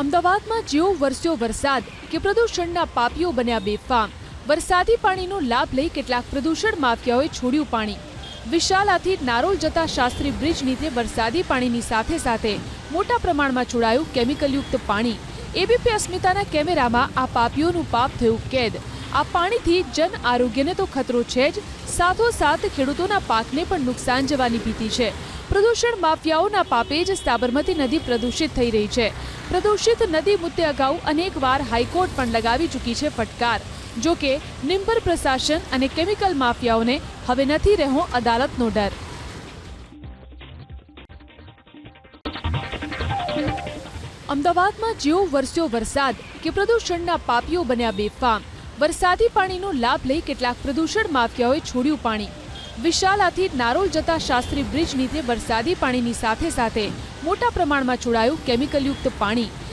અમદાવાદમાં જેવો વરસ્યો વરસાદ કે પ્રદૂષણના પાપીઓ બન્યા બેફામ, વરસાદી પાણીનો લાભ લઈ કેટલાક પ્રદૂષણ માફિયાઓએ છોડ્યું પાણી. વિશાલાથી નારોલ જતા શાસ્ત્રી બ્રિજ નીચે વરસાદી પાણીની સાથે સાથે મોટા પ્રમાણમાં છોડાયું કેમિકલયુક્ત પાણી. એબીપી અસ્મિતાના કેમેરામાં આ પાપીઓનું પાપ થયું કેદ. આ પાણીથી જન આરોગ્યને તો ખતરો છે જ. સાથોસાથ ખેડૂતોના પાકને પણ નુકસાન જવાની ભીતિ છે. પ્રદૂષણ માફિયાઓના પાપે જ સાબરમતી નદી પ્રદૂષિત થઈ રહી છે. પ્રદૂષિત નદી મુદ્દે અગાઉ અનેકવાર હાઈકોર્ટ પણ લગાવી ચૂકી છે ફટકાર. જો કે, નિંબર પ્રશાસન અને કેમિકલ માફિયાઓને હવે નથી રહ્યો અદાલતનો ડર. અમદાવાદમાં જેવો વરસ્યો વરસાદ કે પ્રદૂષણના પાપીઓ બન્યા બેફામ. વરસાદી પાણીનો લાભ લઈ કેટલાક પ્રદૂષણ માફિયાઓએ છોડ્યું પાણી. વિશાલાથી નારોલ જતા શાસ્ત્રી બ્રિજ નીચે વરસાદી પાણીની સાથે સાથે મોટા પ્રમાણમાં છોડાયું કેમિકલયુક્ત પાણી.